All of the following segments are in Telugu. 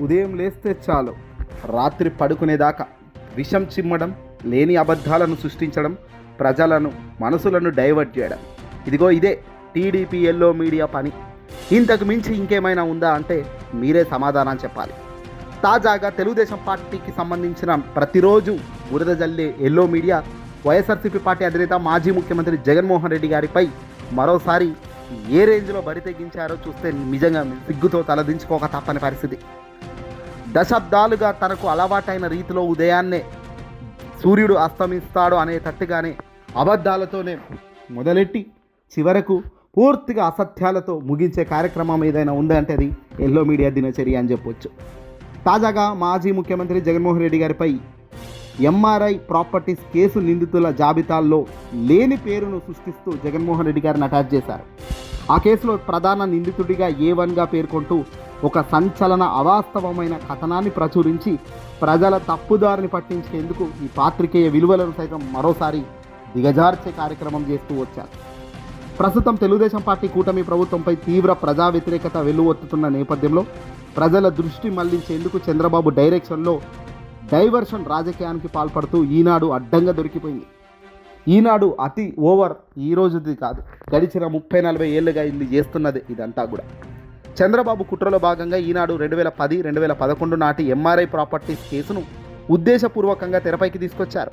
ఉదయం లేస్తే చాలు. రాత్రి పడుకునేదాకా విషం చిమ్మడం లేని అబద్ధాలను సృష్టించడం ప్రజలను మనసులను డైవర్ట్ చేయడం. ఇదిగో ఇదే టీడీపీ ఎల్లో మీడియా పని. ఇంతకు మించి ఇంకేమైనా ఉందా అంటే మీరే సమాధానం చెప్పాలి. తాజాగా తెలుగుదేశం పార్టీకి సంబంధించిన ప్రతిరోజు బురద జల్లే ఎల్లో మీడియా వైఎస్ఆర్సీపీ పార్టీ అధినేత మాజీ ముఖ్యమంత్రి జగన్మోహన్ రెడ్డి గారిపై మరోసారి ఏ రేంజ్లో బరి తెగించారో చూస్తే నిజంగా సిగ్గుతో తలదించుకోక తప్పని పరిస్థితి. దశాబ్దాలుగా తనకు అలవాటైన రీతిలో ఉదయాన్నే సూర్యుడు అస్తమిస్తాడు అనే తట్టుగానే అబద్ధాలతోనే మొదలెట్టి చివరకు పూర్తిగా అసత్యాలతో ముగించే కార్యక్రమం ఏదైనా ఉందంటే అది ఎల్లో మీడియా దినచర్య అని చెప్పొచ్చు. తాజాగా మాజీ ముఖ్యమంత్రి జగన్మోహన్ రెడ్డి గారిపై ఎంఆర్ఐ ప్రాపర్టీస్ కేసు నిందితుల జాబితాల్లో లేని పేరును సృష్టిస్తూ జగన్మోహన్ రెడ్డి గారిని అటాచ్ చేశారు. ఆ కేసులో ప్రధాన నిందితుడిగా ఏ వన్గా పేర్కొంటూ ఒక సంచలన అవాస్తవమైన కథనాన్ని ప్రచురించి ప్రజల తప్పుదారిని పట్టించేందుకు ఈ పాత్రికేయ విలువలను సైతం మరోసారి దిగజార్చే కార్యక్రమం చేస్తూ వచ్చారు. ప్రస్తుతం తెలుగుదేశం పార్టీ కూటమి ప్రభుత్వంపై తీవ్ర ప్రజా వ్యతిరేకత వెల్లువెత్తుతున్న నేపథ్యంలో ప్రజల దృష్టి మళ్ళించేందుకు చంద్రబాబు డైరెక్షన్లో డైవర్షన్ రాజకీయానికి పాల్పడుతూ ఈనాడు అడ్డంగా దొరికిపోయింది. ఈనాడు అతి ఓవర్ ఈ రోజుది కాదు. గడిచిన ముప్పై నలభై ఏళ్ళుగా ఇది చేస్తున్నది ఇదంతా కూడా. చంద్రబాబు కుట్రలో భాగంగా ఈనాడు రెండు వేల పది రెండు వేల పదకొండు నాటి ఎంఆర్ఐ ప్రాపర్టీస్ కేసును ఉద్దేశపూర్వకంగా తెరపైకి తీసుకొచ్చారు.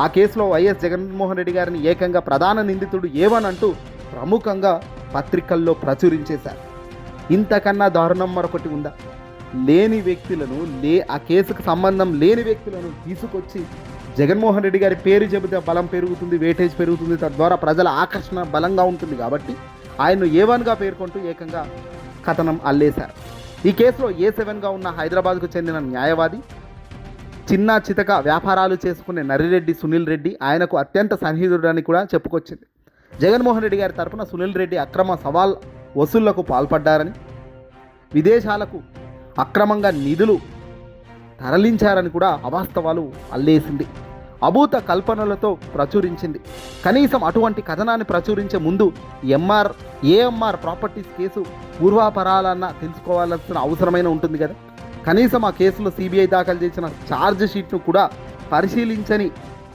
ఆ కేసులో వైఎస్ జగన్మోహన్ రెడ్డి గారిని ఏకంగా ప్రధాన నిందితుడు ఏవనంటూ ప్రముఖంగా పత్రికల్లో ప్రచురించేశారు ఇంతకన్నా దారుణం మరొకటి ఉందా? లేని వ్యక్తులను లే ఆ కేసుకు సంబంధం లేని వ్యక్తులను తీసుకొచ్చి జగన్మోహన్ రెడ్డి గారి పేరు చెబితే బలం పెరుగుతుంది వేటేజ్ పెరుగుతుంది తద్వారా ప్రజల ఆకర్షణ బలంగా ఉంటుంది కాబట్టి ఆయన్ను ఏ వన్గా పేర్కొంటూ ఏకంగా కథనం అల్లేశారు. ఈ కేసులో ఏ సెవెన్గా ఉన్న హైదరాబాద్కు చెందిన న్యాయవాది చిన్న చితక వ్యాపారాలు చేసుకునే నరిరెడ్డి సునీల్ రెడ్డి ఆయనకు అత్యంత సన్నిహితుడని కూడా చెప్పుకొచ్చింది. జగన్మోహన్ రెడ్డి గారి తరపున సునీల్ రెడ్డి అక్రమ సవాల్ వసూళ్ళకు పాల్పడ్డారని విదేశాలకు అక్రమంగా నిధులు తరలించారని కూడా అవాస్తవాలు అల్లేసింది. అభూత కల్పనలతో ప్రచురించింది. కనీసం అటువంటి కథనాన్ని ప్రచురించే ముందు ఎంఆర్ ఏఎంఆర్ ప్రాపర్టీస్ కేసు పూర్వాపరాలన్న తెలుసుకోవాల్సిన అవసరమైన ఉంటుంది కదా. కనీసం ఆ కేసులో సిబిఐ దాఖలు చేసిన ఛార్జ్ షీట్ను కూడా పరిశీలించని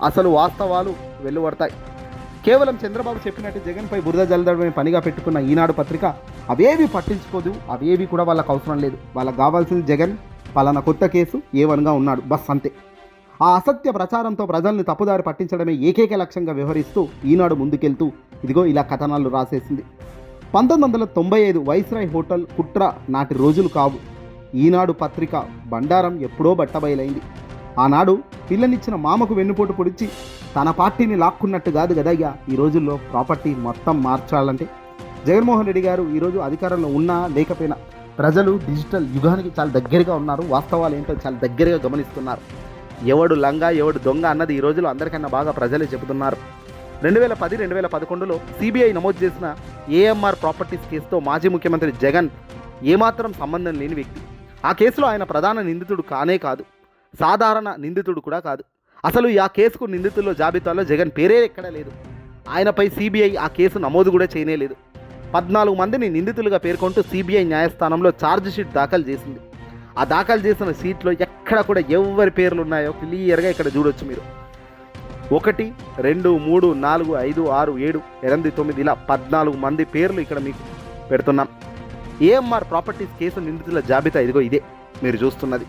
అసలు వాస్తవాలు వెలువడతాయి. కేవలం చంద్రబాబు చెప్పినట్టు జగన్పై బురద జల్లడమే పనిగా పెట్టుకున్న ఈనాడు పత్రిక అవేవి పట్టించుకోదు అవేవి కూడా వాళ్ళకి అవసరం లేదు. వాళ్ళకి కావాల్సింది జగన్ పలానా కొత్త కేసు ఏవన్గా ఉన్నాడు. బస్ అంతే. ఆ అసత్య ప్రచారంతో ప్రజల్ని తప్పుదారి పట్టించడమే ఏకైక లక్ష్యంగా వ్యవహరిస్తూ ఈనాడు ముందుకెళ్తూ ఇదిగో ఇలా కథనాలు రాసేసింది. పంతొమ్మిది వందల తొంభై ఐదు వైస్రాయ్ హోటల్ కుట్ర నాటి రోజులు కావు. ఈనాడు పత్రిక బండారం ఎప్పుడో బట్టబయలైంది. ఆనాడు పిల్లనిచ్చిన మామకు వెన్నుపోటు పొడిచి తన పార్టీని లాక్కున్నట్టు కాదు కదయ్యా ఈ రోజుల్లో ప్రాపర్టీ మొత్తం మార్చాలంటే. జగన్మోహన్ రెడ్డి గారు ఈరోజు అధికారంలో ఉన్నా లేకపోయినా ప్రజలు డిజిటల్ యుగానికి చాలా దగ్గరగా ఉన్నారు. వాస్తవాలు ఏంటో చాలా దగ్గరగా గమనిస్తున్నారు. ఎవడు లంగా ఎవడు దొంగ అన్నది ఈ రోజులో అందరికన్నా బాగా ప్రజలే చెబుతున్నారు. రెండు వేల పది రెండు వేల పదకొండులో సిబిఐ నమోదు చేసిన ఏఎంఆర్ ప్రాపర్టీస్ కేసుతో మాజీ ముఖ్యమంత్రి జగన్ ఏమాత్రం సంబంధం లేని వ్యక్తి. ఆ కేసులో ఆయన ప్రధాన నిందితుడు కానే కాదు. సాధారణ నిందితుడు కూడా కాదు. అసలు ఆ కేసుకు నిందితుల్లో జాబితాలో జగన్ పేరే ఎక్కడా లేదు. ఆయనపై సిబిఐ ఆ కేసు నమోదు కూడా చేయనేలేదు పద్నాలుగు మందిని నిందితులుగా పేర్కొంటూ సిబిఐ న్యాయస్థానంలో ఛార్జ్ షీట్ దాఖలు చేసింది. ఆ దాఖలు చేసిన సీట్లో ఎక్కడ కూడా ఎవరి పేర్లు ఉన్నాయో క్లియర్గా ఇక్కడ చూడొచ్చు మీరు. ఒకటి రెండు మూడు నాలుగు ఐదు ఆరు ఏడు ఎనిమిది తొమ్మిది ఇలా పద్నాలుగు మంది పేర్లు ఇక్కడ మీకు పెడుతున్నాం. ఏఎంఆర్ ప్రాపర్టీస్ కేసు నిందితుల జాబితా ఇదిగో ఇదే మీరు చూస్తున్నది.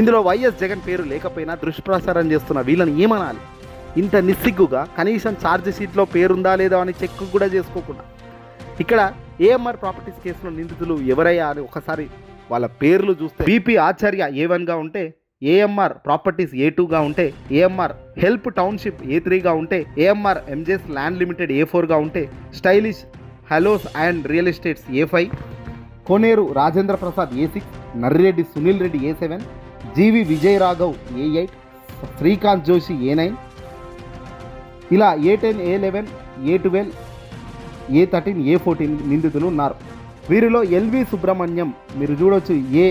ఇందులో వైఎస్ జగన్ పేరు లేకపోయినా దుష్ప్రచారం చేస్తున్న వీళ్ళని ఏమనాలి? ఇంత నిస్సిగ్గుగా కనీసం ఛార్జ్ షీట్లో పేరుందా లేదా అని చెక్ కూడా చేసుకోకుండా. ఇక్కడ ఏఎంఆర్ ప్రాపర్టీస్ కేసులో నిందితులు ఎవరయ్యా అని ఒకసారి వాళ్ళ పేర్లు చూస్తే బీపీ ఆచార్య ఏ వన్గా ఉంటే ఏఎంఆర్ ప్రాపర్టీస్ ఏ టూగా ఉంటే ఏఎంఆర్ హెల్ప్ టౌన్షిప్ ఏ త్రీగా ఉంటే ఏఎంఆర్ ఎంజెస్ ల్యాండ్ లిమిటెడ్ ఏ ఫోర్గా ఉంటే stylish halos and real estates A five Koneru Rajendra Prasad A six Narreddy Sunil Reddy A seven GV Vijay Raghav A eight Srikanth Joshi A nine ఇలా A ten A eleven A twelve A thirteen A fourteen నిందితులు ఉన్నారు. వీరిలో ఎల్వి సుబ్రహ్మణ్యం మీరు చూడొచ్చు ఏ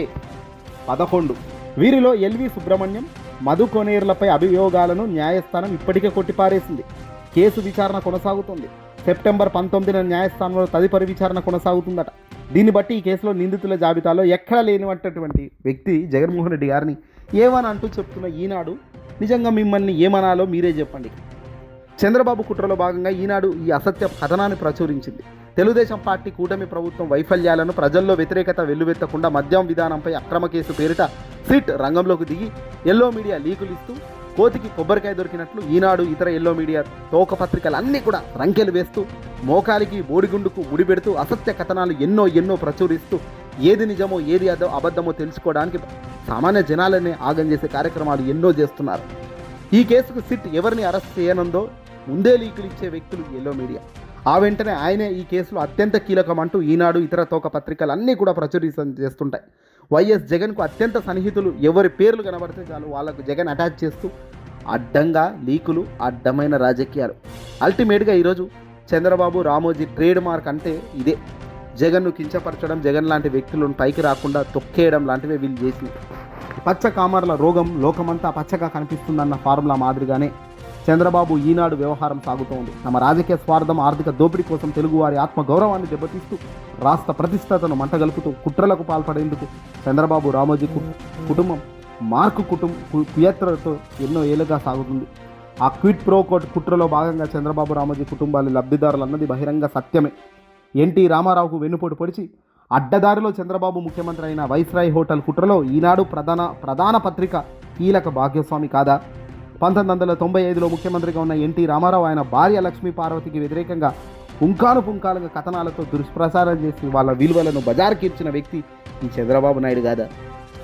పదకొండు. వీరిలో ఎల్వి సుబ్రహ్మణ్యం మధు కొనేర్లపై అభియోగాలను న్యాయస్థానం ఇప్పటికే కొట్టిపారేసింది. కేసు విచారణ కొనసాగుతుంది. సెప్టెంబర్ పంతొమ్మిదిన న్యాయస్థానంలో తదుపరి విచారణ కొనసాగుతుందట. దీన్ని బట్టి ఈ కేసులో నిందితుల జాబితాలో ఎక్కడ లేనివంటటువంటి వ్యక్తి జగన్మోహన్ రెడ్డి గారిని ఏమని అంటూ చెప్తున్న ఈనాడు నిజంగా మిమ్మల్ని ఏమనాలో మీరే చెప్పండి. చంద్రబాబు కుట్రలో భాగంగా ఈనాడు ఈ అసత్య కథనాన్ని ప్రచురించింది. తెలుగుదేశం పార్టీ కూటమి ప్రభుత్వం వైఫల్యాలను ప్రజల్లో వ్యతిరేకత వెల్లువెత్తకుండా మద్యం విధానంపై అక్రమ కేసు పేరిట సిట్ రంగంలోకి దిగి ఎల్లో మీడియా లీకులు ఇస్తూ కోతికి కొబ్బరికాయ దొరికినట్లు ఈనాడు ఇతర ఎల్లో మీడియా తోకపత్రికలు అన్నీ కూడా రంకెలు వేస్తూ మోకాలికి బోడిగుండుకు ముడిపెడుతూ అసత్య కథనాలు ఎన్నో ఎన్నో ప్రచురిస్తూ ఏది నిజమో ఏది అదో అబద్ధమో తెలుసుకోవడానికి సామాన్య జనాలనే ఆగం చేసే కార్యక్రమాలు ఎన్నో చేస్తున్నారు. ఈ కేసుకు సిట్ ఎవరిని అరెస్ట్ చేయనుందో ముందే లీకులు ఇచ్చే వ్యక్తులు ఎల్లో మీడియా. ఆ వెంటనే ఆయనే ఈ కేసులో అత్యంత కీలకం అంటూ ఈనాడు ఇతర తోక పత్రికలు అన్నీ కూడా ప్రచురితం చేస్తుంటాయి. వైఎస్ జగన్కు అత్యంత సన్నిహితులు ఎవరి పేర్లు కనబడితే చాలు వాళ్ళకు జగన్ అటాచ్ చేస్తూ అడ్డంగా లీకులు అడ్డమైన రాజకీయాలు. అల్టిమేట్గా ఈరోజు చంద్రబాబు రామోజీ ట్రేడ్ మార్క్ అంటే ఇదే. జగన్ను కించపరచడం జగన్ లాంటి వ్యక్తులను పైకి రాకుండా తొక్కేయడం లాంటివే వీళ్ళు చేసింది పచ్చ కామర్ల రోగం లోకమంతా పచ్చగా కనిపిస్తుందన్న ఫార్ములా మాదిరిగానే చంద్రబాబు ఈనాడు వ్యవహారం సాగుతోంది. తమ రాజకీయ స్వార్థం ఆర్థిక దోపిడీ కోసం తెలుగువారి ఆత్మగౌరవాన్ని దెబ్బతీస్తూ రాష్ట్ర ప్రతిష్టతను మంటగలుపుతూ కుట్రలకు పాల్పడేందుకు చంద్రబాబు రామోజీ కు- కుటుంబం మార్కు కుటుంబ కు- కుయత్రతో ఎన్నో ఏళ్ళుగా సాగుతుంది. ఆ క్విట్ ప్రో కోట్ కుట్రలో భాగంగా చంద్రబాబు రామోజీ కుటుంబాలు లబ్ధిదారులు అన్నది బహిరంగ సత్యమే. ఎన్టీ రామారావుకు వెన్నుపోటు పొడిచి అడ్డదారిలో చంద్రబాబు ముఖ్యమంత్రి అయిన వైస్రాయ్ హోటల్ కుట్రలో ఈనాడు ప్రధాన ప్రధాన పత్రిక కీలక భాగ్యస్వామి కాదా? పంతొమ్మిది వందల తొంభై ఐదులో ముఖ్యమంత్రిగా ఉన్న ఎన్టీ రామారావు ఆయన భార్య లక్ష్మీ పార్వతికి వ్యతిరేకంగా పుంకాలు పుంకాలుగా కథనాలతో దుష్ప్రసారం చేసి వాళ్ళ విలువలను బజారుకి ఇచ్చిన వ్యక్తి ఈ చంద్రబాబు నాయుడు కాదా?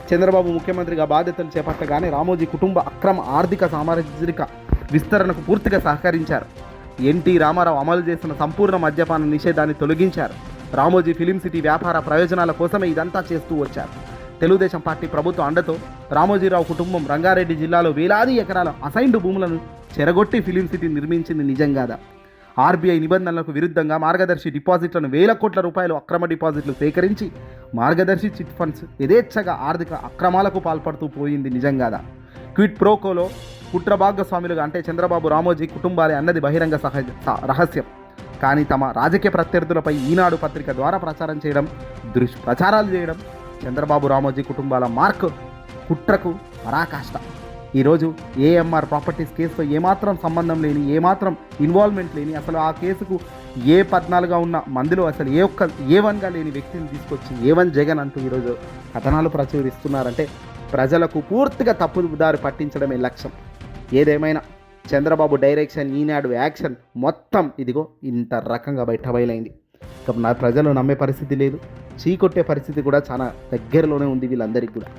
చంద్రబాబు ముఖ్యమంత్రిగా బాధ్యతలు చేపట్టగానే రామోజీ కుటుంబ అక్రమ ఆర్థిక సామాజిక విస్తరణకు పూర్తిగా సహకరించారు. ఎన్టీ రామారావు అమలు చేసిన సంపూర్ణ మద్యపాన నిషేధాన్ని తొలగించారు. రామోజీ ఫిలిం సిటీ వ్యాపార ప్రయోజనాల కోసమే ఇదంతా చేస్తూ వచ్చారు. తెలుగుదేశం పార్టీ ప్రభుత్వ అండతో రామోజీరావు కుటుంబం రంగారెడ్డి జిల్లాలో వేలాది ఎకరాల అసైన్డ్ భూములను చెరగొట్టి ఫిలిం సిటీ నిర్మించింది నిజం కాదా? ఆర్బీఐ నిబంధనలకు విరుద్ధంగా మార్గదర్శి డిపాజిట్లను వేల కోట్ల రూపాయలు అక్రమ డిపాజిట్లు సేకరించి మార్గదర్శి చిట్ ఫండ్స్ యథేచ్ఛగా ఆర్థిక అక్రమాలకు పాల్పడుతూ పోయింది నిజం కాదా? క్విట్ ప్రోకోలో కుట్ర భాగస్వాములుగా అంటే చంద్రబాబు రామోజీ కుటుంబాలే అన్నది బహిరంగ సహజ రహస్యం. కానీ తమ రాజకీయ ప్రత్యర్థులపై ఈనాడు పత్రిక ద్వారా ప్రచారం చేయడం దుష్ప్రచారాలు చేయడం చంద్రబాబు రామోజీ కుటుంబాల మార్క్ కుట్రకు పరాకాష్ట. ఈరోజు ఏఎంఆర్ ప్రాపర్టీస్ కేసుతో ఏమాత్రం సంబంధం లేని ఏమాత్రం ఇన్వాల్వ్మెంట్ లేని అసలు ఆ కేసుకు ఏ పద్నాలుగా ఉన్న మందిలో అసలు ఏ ఒక్క ఏ వన్గా లేని వ్యక్తిని తీసుకొచ్చి ఏ వన్ జగన్ అంటూ ఈరోజు కథనాలు ప్రచురిస్తున్నారంటే ప్రజలకు పూర్తిగా తప్పుదారి పట్టించడమే లక్ష్యం. ఏదేమైనా చంద్రబాబు డైరెక్షన్ ఈనాడు యాక్షన్ మొత్తం ఇదిగో ఇంత రకంగా బయట బయలైంది. ఇక నా ప్రజలు నమ్మే పరిస్థితి లేదు. చీకొట్టే పరిస్థితి కూడా చాలా దగ్గరలోనే ఉంది వీళ్ళందరికీ కూడా.